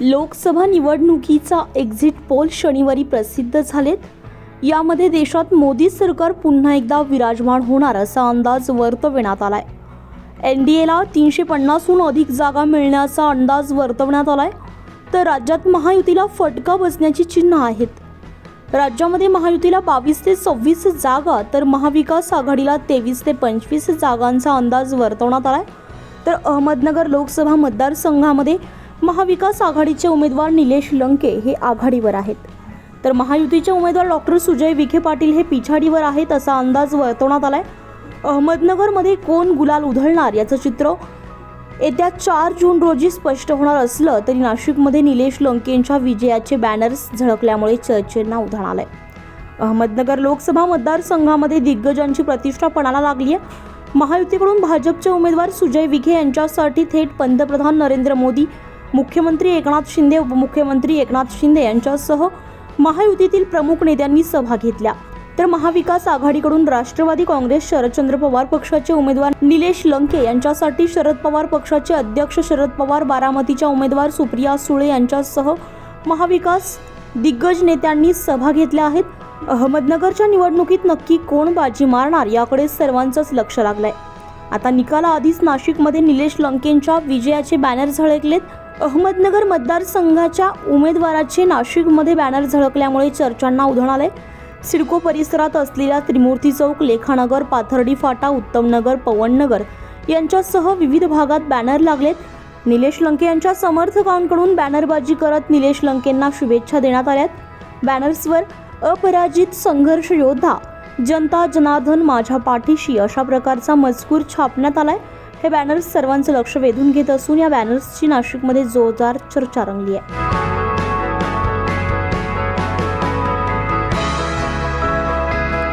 लोकसभा निवडणुकीचा exit poll शनिवारी प्रसिद्ध झालेत. यामध्ये देशात मोदी सरकार पुन्हा एकदा विराजमान होणार असा अंदाज वर्तविण्यात आलाय. एन डी एला तीनशे पन्नासहून अधिक जागा मिळण्याचा अंदाज वर्तवण्यात आलाय. तर राज्यात महायुतीला फटका बसण्याची चिन्ह आहेत. राज्यामध्ये महायुतीला बावीस ते सव्वीस जागा तर महाविकास आघाडीला तेवीस ते पंचवीस जागांचा अंदाज वर्तवण्यात आलाय. तर अहमदनगर लोकसभा मतदारसंघामध्ये महाविकास आघाडीचे उमेदवार निलेश लंके हे आघाडीवर आहेत. तर महायुतीचे उमेदवार डॉक्टर सुजय विखे पाटील हे पिछाडीवर आहेत असा अंदाज वर्तवण्यात आलाय. अहमदनगरमध्ये कोण गुलाल उधळणार याचं चित्र येत्या चार जून रोजी स्पष्ट होणार असलं तरी नाशिकमध्ये निलेश लंकेंच्या विजयाचे बॅनर्स झळकल्यामुळे चर्चेंना उधाण आलंय. अहमदनगर लोकसभा मतदारसंघामध्ये दिग्गजांची प्रतिष्ठा पणाला लागली आहे महायुतीकडून भाजपचे उमेदवार सुजय विखे यांच्यासाठी थेट पंतप्रधान नरेंद्र मोदी मुख्यमंत्री एकनाथ शिंदे उपमुख्यमंत्री एकनाथ शिंदे यांच्यासह महायुतीतील प्रमुख नेत्यांनी सभा घेतल्या. तर महाविकास आघाडीकडून राष्ट्रवादी काँग्रेस शरदचंद्र पवार पक्षाचे उमेदवार निलेश लंके यांच्यासाठी शरद पवार पक्षाचे अध्यक्ष शरद पवार बारामतीच्या उमेदवार सुप्रिया सुळे यांच्यासह महाविकास दिग्गज नेत्यांनी सभा घेतल्या आहेत. अहमदनगरच्या निवडणुकीत नक्की कोण बाजी मारणार याकडे सर्वांचंच लक्ष लागलंय. आता निकालाआधीच नाशिकमध्ये निलेश लंकेंच्या विजयाचे बॅनर झळकलेत. अहमदनगर मतदारसंघाच्या उमेदवाराचे नाशिकमध्ये बॅनर झळकल्यामुळे चर्चांना उधाण आले सिडको परिसरात असलेल्या त्रिमूर्ती चौक लेखानगर पाथर्डी फाटा उत्तमनगर पवननगर यांच्यासह विविध भागात बॅनर लागलेत. निलेश लंके यांच्या समर्थकांकडून बॅनरबाजी करत निलेश लंकेंना शुभेच्छा देण्यात आल्यात. बॅनर्सवर अपराजित संघर्ष योद्धा जनता जनार्दन माझ्या पाठीशी अशा प्रकारचा मजकूर छापण्यात आलाय. हे बॅनर्स सर्वांचं लक्ष वेधून घेत असून या बॅनर्सची नाशिकमध्ये जोरदार चर्चा रंगली आहे.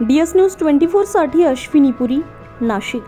डी एस न्यूज ट्वेंटी फोरसाठी अश्विनी पुरी नाशिक.